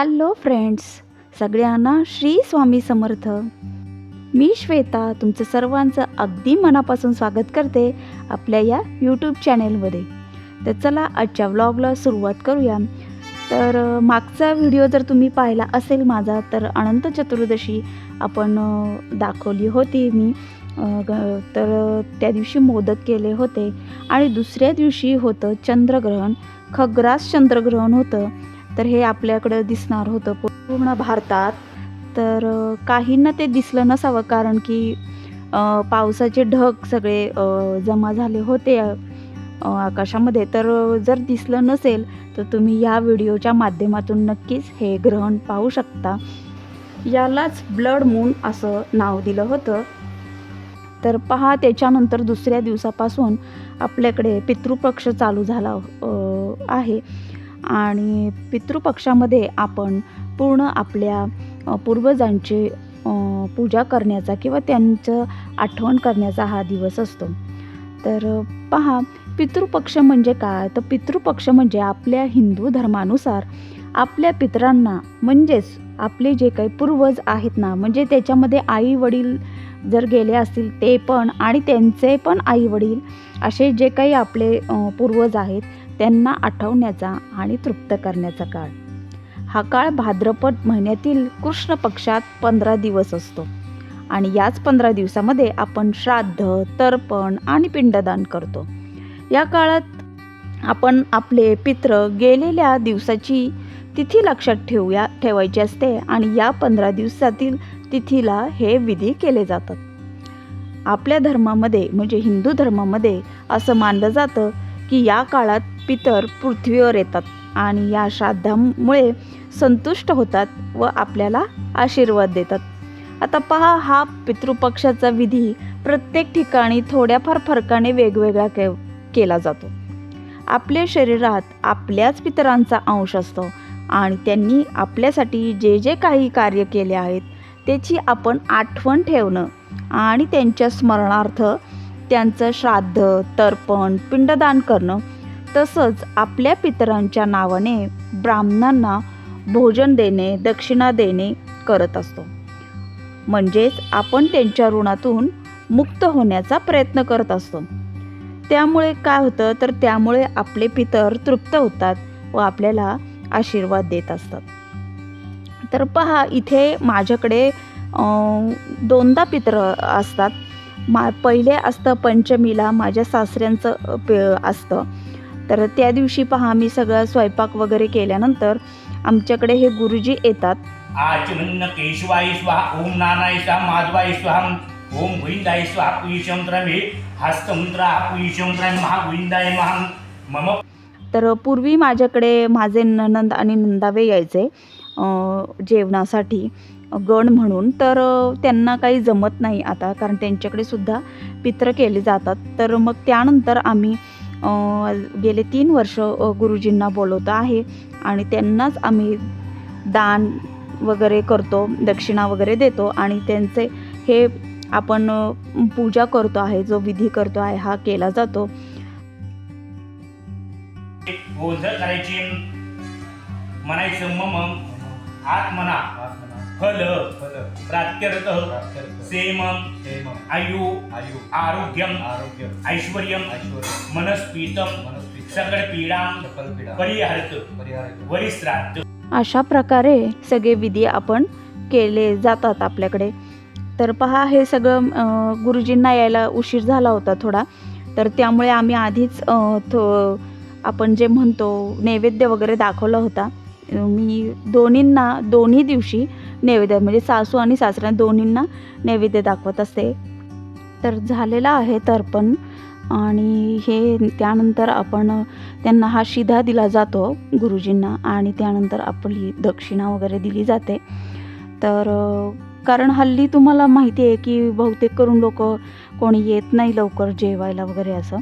Hello friends सगळ्यांना श्री स्वामी समर्थ. मी श्वेता तुमचं सर्वांचं अगदी मनापासून स्वागत करते आपल्या या यूट्यूब चॅनेलमध्ये तर चला आजच्या व्लॉगला सुरुवात करूया. तर मागचा व्हिडिओ जर तुम्ही पाहिला असेल माझा तर अनंत चतुर्दशी आपण दाखवली होती मी. तर त्या दिवशी मोदक केले होते आणि दुसऱ्या दिवशी होतं चंद्रग्रहण खग्रास चंद्रग्रहण होतं. तर हे आपल्याकडं दिसणार होतं पूर्ण भारतात. तर काहींना ते दिसलं नसावं कारण की पावसाचे ढग सगळे जमा झाले होते आकाशामध्ये. तर जर दिसलं नसेल तर तुम्ही या व्हिडिओच्या माध्यमातून नक्कीच हे ग्रहण पाहू शकता. यालाच ब्लड मून असं नाव दिलं होतं. तर पहा त्याच्यानंतर दुसऱ्या दिवसापासून आपल्याकडे पितृपक्ष चालू झाला आहे. आणि पितृपक्षामध्ये आपण पूर्ण आपल्या पूर्वजांची पूजा करण्याचा किंवा त्यांचं आठवण करण्याचा हा दिवस असतो. तर पहा पितृपक्ष म्हणजे काय? तर पितृपक्ष म्हणजे आपल्या हिंदू धर्मानुसार आपल्या पितरांना म्हणजेच आपले जे काही पूर्वज आहेत ना म्हणजे त्याच्यामध्ये आई वडील जर गेले असतील ते पण आणि त्यांचे पण आई वडील असे जे काही आपले पूर्वज आहेत त्यांना आठवण्याचा आणि तृप्त करण्याचा काळ. हा काळ भाद्रपद महिन्यातील कृष्ण पक्षात पंधरा दिवस असतो. आणि याच पंधरा दिवसामध्ये आपण श्राद्ध तर्पण आणि पिंडदान करतो. या काळात आपण आपले पित्र गेलेल्या दिवसाची तिथी लक्षात ठेवूया ठेवायची असते आणि या पंधरा दिवसातील तिथीला हे विधी केले जातात. आपल्या धर्मामध्ये म्हणजे हिंदू धर्मामध्ये असं मानलं जातं की या काळात पितर पृथ्वीवर येतात आणि या श्राद्धामुळे संतुष्ट होतात व आपल्याला आशीर्वाद देतात. आता पहा हा पितृपक्षाचा विधी प्रत्येक ठिकाणी थोड्याफार फरकाने वेगवेगळा के केला जातो. आपल्या शरीरात आपल्याच पितरांचा अंश असतो आणि त्यांनी आपल्यासाठी जे जे काही कार्य केले आहेत त्याची आपण आठवण ठेवणं आणि त्यांच्या स्मरणार्थ त्यांचं श्राद्ध तर्पण पिंडदान करणं तसंच आपल्या पितरांच्या नावाने ब्राह्मणांना भोजन देणे दक्षिणा देणे करत असतो. म्हणजेच आपण त्यांच्या ऋणातून मुक्त होण्याचा प्रयत्न करत असतो. त्यामुळे काय होतं? तर त्यामुळे आपले पितर तृप्त होतात व आपल्याला आशीर्वाद देत असतात. तर पहा इथे माझ्याकडे दोनदा पितर असतात. मा पहिले असतं पंचमीला माझ्या सासऱ्यांचं पे असतं. तर त्या दिवशी पहा मी सगळं स्वयंपाक वगैरे केल्यानंतर आमच्याकडे हे गुरुजी येतात. आचमन्न केशवाय स्वाहा ओम नानाय स्वाहा माधवाय स्वाहा ओम गोविंदाय स्वाहा पुष्यंत्र मे हस्तमंत्र पुष्यंत्र महागोविंदाय महा मम तर पूर्वी माझ्याकडे माझे ननंद आणि नंदावे यायचे जेवणासाठी गण म्हणून. तर त्यांना काही जमत नाही आता कारण त्यांच्याकडे सुद्धा पित्र केले जातात. तर मग त्यानंतर आम्ही गेले तीन वर्ष गुरुजींना बोलवतो आहे. आणि त्यांनाच आम्ही दान वगैरे करतो दक्षिणा वगैरे देतो. आणि त्यांचे हे आपण पूजा करतो आहे जो विधी करतो आहे हा केला जातो. करायची. म्हणायचं मम म्हणा फल. प्रात्यर्थ सेम. आयु. आरोग्यम ऐश्वर्यम मनस्पीतम सकळ पीडा परिहरत. वरिश्राद्ध अशा प्रकारे सगळे विधी आपण केले जातात आपल्याकडे. तर पहा हे सगळं गुरुजींना यायला उशीर झाला होता थोडा. तर त्यामुळे आम्ही आधीच आपण जे म्हणतो नैवेद्य वगैरे दाखवला होता. मी दोन्हींना दोन्ही दिवशी नैवेद्य म्हणजे सासू आणि सासऱ्या दोन्हींना नैवेद्य दाखवत असते. तर झालेलं आहे तर्पण आणि हे त्यानंतर आपण त्यांना हा शिधा दिला जातो गुरुजींना आणि त्यानंतर आपली दक्षिणा वगैरे दिली जाते. तर कारण हल्ली तुम्हाला माहिती आहे की बहुतेक करून लोक कोणी येत नाही लवकर जेवायला वगैरे असं.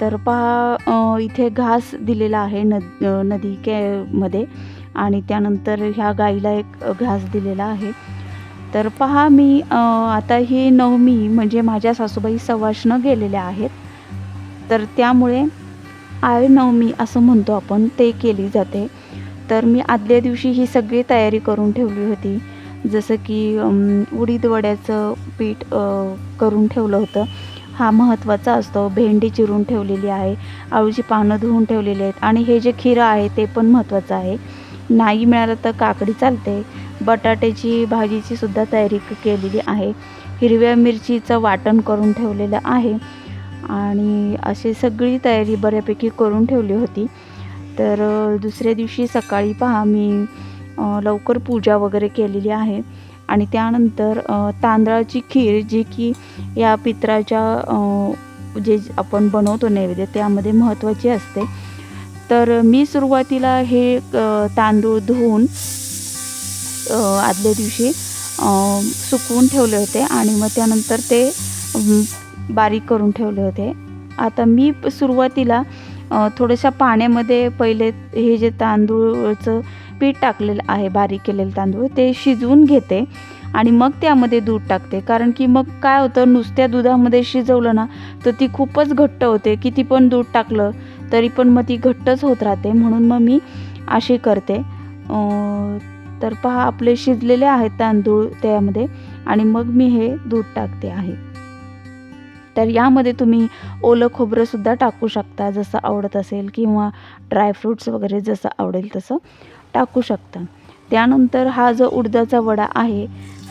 तर पहा इथे घास दिलेला आहे नद नदी के मध्ये. आणि त्यानंतर ह्या गाईला एक घास दिलेला आहे. तर पहा मी आता ही नवमी म्हणजे माझ्या सासूबाई सवाष्ण गेलेल्या आहेत. तर त्यामुळे आळनवमी असं म्हणतो आपण ते केली जाते. तर मी आदल्या दिवशी ही सगळी तयारी करून ठेवली होती. जसं की उडीदवड्याचं उडीद वड्याचं पीठ करून ठेवलं होतं. हा महत्त्वाचा असतो. भेंडी चिरून ठेवलेली आहे. आळूची पानं धुवून ठेवलेली आहेत. आणि हे जे खिरं आहे ते पण महत्त्वाचं आहे. नाही मिळालं तर काकडी चालते. बटाट्याची भाजीची सुद्धा तयारी केलेली आहे. हिरव्या मिरचीचं वाटण करून ठेवलेलं आहे. आणि अशी सगळी तयारी बऱ्यापैकी करून ठेवली होती. तर दुसऱ्या दिवशी सकाळी पहा मी लवकर पूजा वगैरे केलेली आहे. आणि त्यानंतर तांदळाची खीर जी की या पित्राच्या जे आपण बनवतो नैवेद्य त्यामध्ये महत्त्वाची असते. तर मी सुरुवातीला हे तांदूळ धुवून आदल्या दिवशी सुकवून ठेवले होते आणि मग त्यानंतर ते बारीक करून ठेवले होते. आता मी सुरुवातीला थोड्याशा पाण्यामध्ये पहिले हे जे तांदूळचं पीठ टाकलेलं आहे बारीक केलेलं तांदूळ ते शिजवून घेते. आणि मग त्यामध्ये दूध टाकते. कारण की मग काय होतं नुसत्या दुधामध्ये शिजवलं ना तर ती खूपच घट्ट होते. किती पण दूध टाकलं तरी पण मग ती घट्टच होत राहते. म्हणून मग मी अशी करते. तर पहा आपले शिजलेले आहेत तांदूळ त्यामध्ये. आणि मग मी हे दूध टाकते आहे. तर यामध्ये तुम्ही ओलं खोबरंसुद्धा टाकू शकता जसं आवडत असेल. किंवा ड्रायफ्रूट्स वगैरे जसं आवडेल तसं टाकू शकता. त्यानंतर हा जो उडदाचा वडा आहे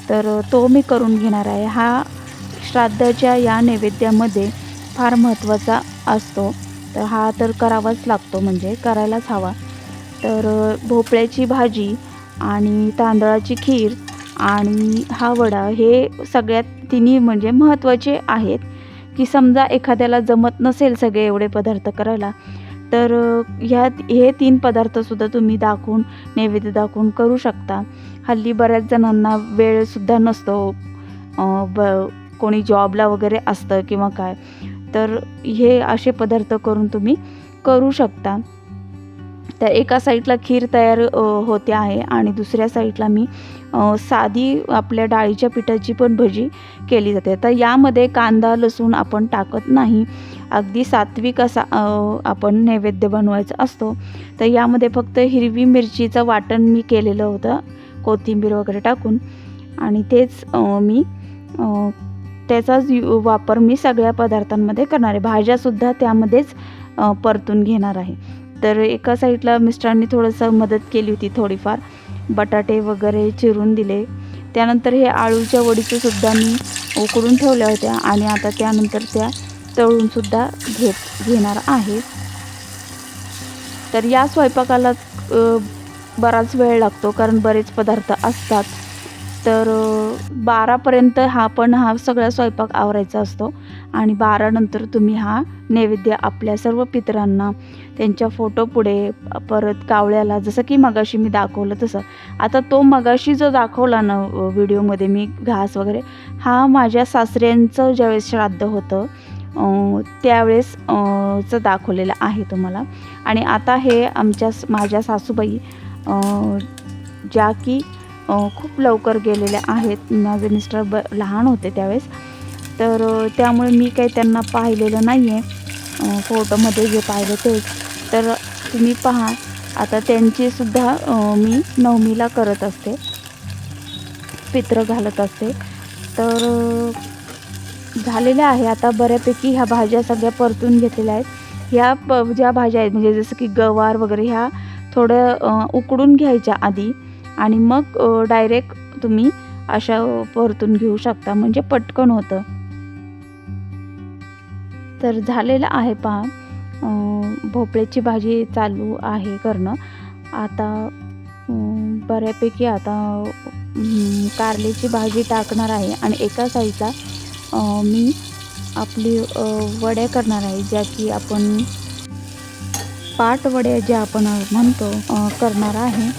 तर तो मी करून घेणार आहे. हा श्राद्धाच्या या नैवेद्यामध्ये फार महत्त्वाचा असतो. तर हा तर करावाच लागतो म्हणजे करायलाच हवा. तर भोपळ्याची भाजी आणि तांदळाची खीर आणि हा वडा हे सगळ्यात तिन्ही म्हणजे महत्त्वाचे आहेत. की समजा एखाद्याला जमत नसेल सगळे एवढे पदार्थ करायला तर ह्या हे तीन पदार्थसुद्धा तुम्ही दाखवून नैवेद्य दाखवून करू शकता. हल्ली बऱ्याच जणांना वेळसुद्धा नसतो ब कोणी जॉबला वगैरे असतं किंवा काय. तर हे असे पदार्थ करून तुम्ही करू शकता. तर एका साईडला खीर तयार होते आहे आणि दुसऱ्या साईडला मी साधी आपल्या डाळीच्या पिठाची पण भजी केली जाते. तर यामध्ये कांदा लसूण आपण टाकत नाही. अगदी सात्विक असा आपण नैवेद्य बनवायचा असतो. तर यामध्ये फक्त हिरवी मिरचीचं वाटण मी केलेलं होतं. कोथिंबीर वगैरे टाकून आणि तेच मी त्याचाच यु वापर मी सगळ्या पदार्थांमध्ये करणार आहे. भाज्यासुद्धा त्यामध्येच परतून घेणार आहे. तर एका साईडला मिस्टरांनी थोडंसं मदत केली होती थोडीफार. बटाटे वगैरे चिरून दिले. त्यानंतर हे आळूच्या वडीचंसुद्धा मी उकडून ठेवल्या होत्या आणि आता त्यानंतर त्या तळूनसुद्धा घेत घेणार आहे. तर या स्वयंपाकाला बराच वेळ लागतो कारण बरेच पदार्थ असतात. तर बारापर्यंत हा पण हा सगळा स्वयंपाक आवरायचा असतो. आणि बारानंतर तुम्ही हा नैवेद्य आपल्या सर्व पितरांना त्यांच्या फोटो पुढे परत कावळ्याला जसं की मगाशी मी दाखवलं तसं. आता तो मगाशी जो दाखवला ना व्हिडिओमध्ये मी घास वगैरे हा माझ्या सासऱ्यांचं ज्यावेळेस श्राद्ध होतं त्यावेळेस चं दाखवलेलं आहे तुम्हाला. आणि आता हे आमच्या माझ्या सासूबाई ज्या की खूप लवकर गेलेल्या आहेत. माझे मिस्टर ब लहान होते त्यावेळेस. तर त्यामुळे मी काही त्यांना पाहिलेलं नाही आहे फोटोमध्ये जे पाहिलं तेच. तर तुम्ही पहा आता त्यांचीसुद्धा मी नवमीला करत असते. पित्र घालत असते. तर झालेल्या आहे. आता बऱ्यापैकी ह्या भाज्या सगळ्या परतून घेतलेल्या आहेत. ह्या प ज्या भाज्या आहेत म्हणजे जसं की गवार वगैरे ह्या थोडं उकडून घ्यायच्या आधी आणि मग डायरेक्ट तुम्ही अशा परतून घेऊ शकता. म्हणजे पटकन होतं. तर झालेलं आहे पहा. भोपळ्याची भाजी चालू आहे करणं. आता बऱ्यापैकी आता कारल्याची भाजी टाकणार आहे आणि एका साईडला मी आपली वड्या करणार आहे. ज्या की आपण पाटवड्या ज्या आपण म्हणतो करणार आहे.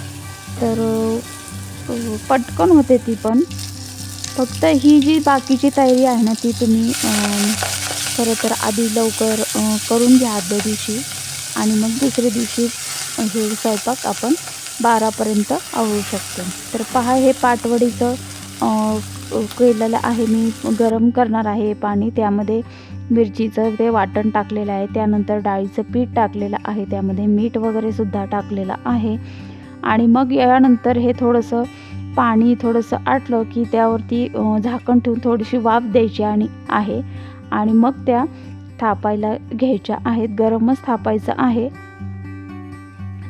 तर पटकन होते ती पण. फक्त ही जी बाकीची तयारी आहे ना ती तुम्ही खरं तर आधी लवकर करून घ्या आदल्या दिवशी. आणि मग दुसऱ्या दिवशी हे स्वयंपाक आपण बारापर्यंत आवळू शकतो. तर पहा हे पाटवडीचं केलेलं आहे. मी गरम करणार आहे पाणी. त्यामध्ये मिरचीचं ते वाटण टाकलेलं आहे. त्यानंतर डाळीचं पीठ टाकलेलं आहे. त्यामध्ये मीठ वगैरेसुद्धा टाकलेलं आहे. आणि मग यानंतर हे थोडंसं पाणी थोडंसं आटलं की त्यावरती झाकण ठेवून थोडीशी वाफ द्यायची आणि आहे. आणि मग त्या थापायला घ्यायच्या आहेत. गरमच थापायचं आहे.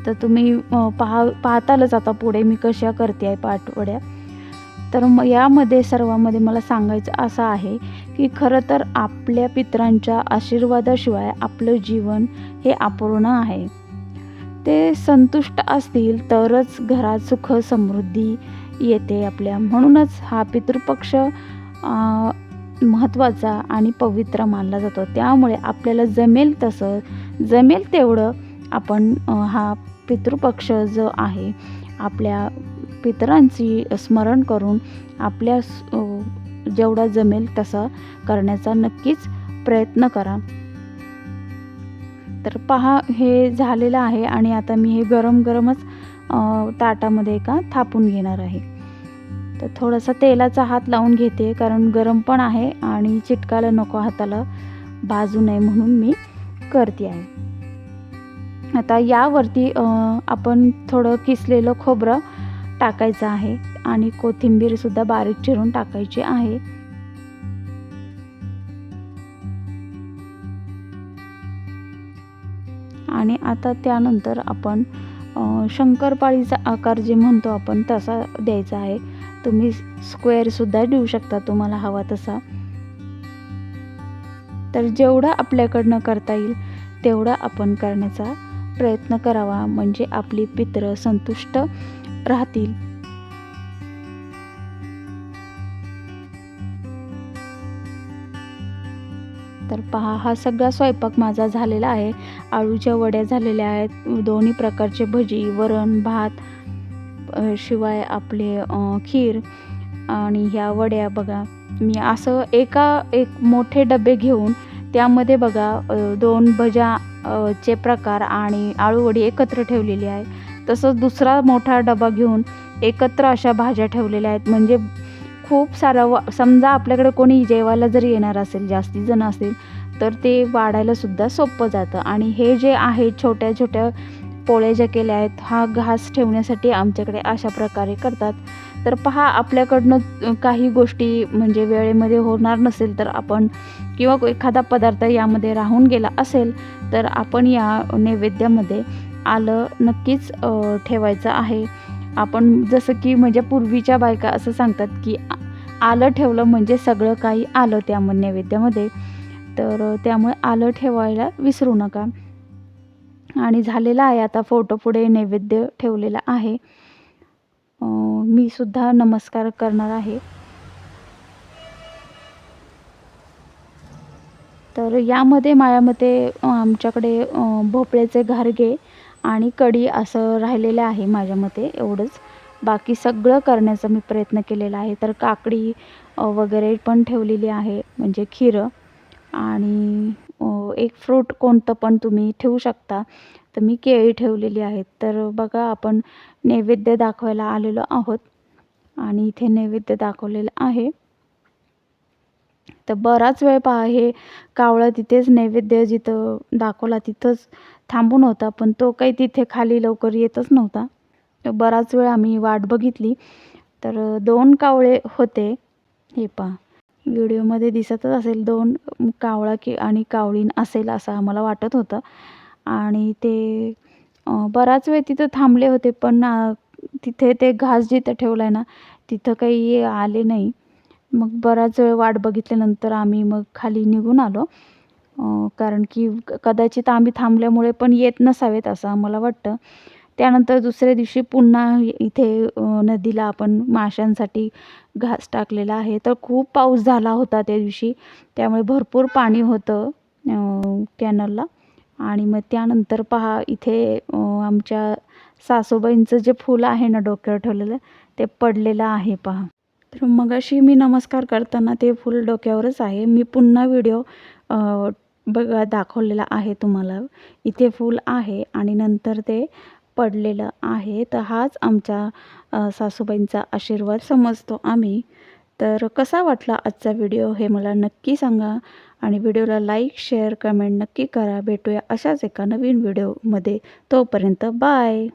तर तुम्ही पाहा पाहतालच आता पुढे मी कशा करते आहे पाठवड्या. तर मग यामध्ये सर्वामध्ये मला सांगायचं असं आहे की खरं तर आपल्या पितरांच्या आशीर्वादाशिवाय आपलं जीवन हे अपूर्ण आहे. ते संतुष्ट असतील तरच घरात सुख समृद्धी येते आपल्या. म्हणूनच हा पितृपक्ष महत्त्वाचा आणि पवित्र मानला जातो. त्यामुळे आपल्याला जमेल तसं जमेल तेवढं आपण हा पितृपक्ष जो आहे आपल्या पितरांची स्मरण करून आपल्या जेवढा जमेल तसं करण्याचा नक्कीच प्रयत्न करा. तर पहा हे झालेलं आहे आणि आता मी हे गरम गरमच ताटामध्ये एका थापून घेणार आहे. तर थोडासा तेलाचा हात लावून घेते कारण गरम पण आहे आणि चिटकायला नको हाताला भाजू नये म्हणून मी करते आहे. आता यावरती आपण थोडं किसलेलं खोबरं टाकायचं आहे. आणि कोथिंबीरसुद्धा बारीक चिरून टाकायची आहे. आणि आता त्यानंतर आपण शंकरपाळीचा आकार जे म्हणतो आपण तसा द्यायचा आहे. तुम्ही स्क्वेअरसुद्धा देऊ शकता तुम्हाला हवा तसा. तर जेवढं आपल्याकडनं करता येईल तेवढा आपण करण्याचा प्रयत्न करावा. म्हणजे आपली पित्र संतुष्ट राहतील. तर पहा हा सगळा स्वयंपाक माझा झालेला आहे. आळूच्या वड्या झालेल्या आहेत. दोन्ही प्रकारचे भजी वरण भात शिवाय आपले खीर आणि ह्या वड्या बघा. मी असं एका एक मोठे डबे घेऊन त्यामध्ये बघा दोन भज्या चे प्रकार आणि आळूवडी एकत्र ठेवलेली आहे. तसंच दुसरा मोठा डबा घेऊन एकत्र अशा भाज्या ठेवलेल्या आहेत. म्हणजे खूप सारा वा समजा आपल्याकडे कोणी जेवायला जरी येणार असेल जास्ती जण असेल तर ते वाढायला सुद्धा सोपं जातं. आणि हे जे आहे छोट्या छोट्या पोळ्या ज्या केल्या आहेत हा घास ठेवण्यासाठी आमच्याकडे अशा प्रकारे करतात. तर पहा आपल्याकडनं काही गोष्टी म्हणजे वेळेमध्ये होणार नसेल तर आपण किंवा एखादा पदार्थ यामध्ये राहून गेला असेल तर आपण या नैवेद्यामध्ये आलं नक्कीच ठेवायचं आहे. आपण जसं की म्हणजे पूर्वीच्या बायका असं सांगतात की आलं ठेवलं म्हणजे सगळं काही आलं त्या नैवेद्यामध्ये. तर त्यामुळे आलं ठेवायला विसरू नका. आणि झालेला आहे आता फोटो पुढे नैवेद्य ठेवलेला आहे. मी सुद्धा नमस्कार करणार आहे. तर यामध्ये माझ्या मते आमच्याकडे भोपळ्याचे घारगे आणि कढी असं राहिलेलं आहे माझ्या मते एवढंच. बाकी सगळं करण्याचा मी प्रयत्न केलेला आहे. तर काकडी वगैरे पण ठेवलेली आहे म्हणजे खीरं. आणि एक फ्रूट कोणतं पण तुम्ही ठेवू शकता. तर मी केळी ठेवलेली आहेत. तर बघा आपण नैवेद्य दाखवायला आलेलो आहोत. आणि इथे नैवेद्य दाखवलेलं आहे. तर बराच वेळ पहा हे कावळा तिथेच नैवेद्य जिथं दाखवला तिथंच थांबून होता. पण तो काही तिथे खाली लवकर येतच नव्हता. बराच वेळ आम्ही वाट बघितली. तर दोन कावळे होते. हे पहा. व्हिडिओमध्ये दिसतच असेल दोन कावळा की आणि कावळीन असेल असं आम्हाला वाटत होतं. आणि ते बराच वेळ तिथं थांबले होते पण तिथे ते घास जिथं ठेवला आहे ना तिथं काही आले नाही. मग बराच वेळ वाट बघितल्यानंतर आम्ही मग खाली निघून आलो. कारण की कदाचित आम्ही थांबल्यामुळे पण येत नसावेत असं आम्हाला वाटतं. त्यानंतर दुसऱ्या दिवशी पुन्हा इथे नदीला आपण माशांसाठी घास टाकलेला आहे. तर खूप पाऊस झाला होता त्या दिवशी. त्यामुळे भरपूर पाणी होतं कॅनलला. आणि मग त्यानंतर पहा इथे आमच्या सासूबाईंचं जे फूल आहे ना डोक्यावर ठेवलेलं ते पडलेलं आहे पहा. तर मगाशी मी नमस्कार करताना ते फूल डोक्यावरच आहे. मी पुन्हा व्हिडिओ बघा दाखवलेला आहे तुम्हाला. इथे फूल आहे आणि नंतर ते पडलेलं आहे तर हाच आमच्या सासूबाईंचा आशीर्वाद समजतो आम्ही. तर कसा वाटला आजचा व्हिडिओ हे मला नक्की सांगा आणि व्हिडिओला लाईक शेअर कमेंट नक्की करा. भेटूया अशाच एका नवीन व्हिडिओमध्ये. तोपर्यंत बाय.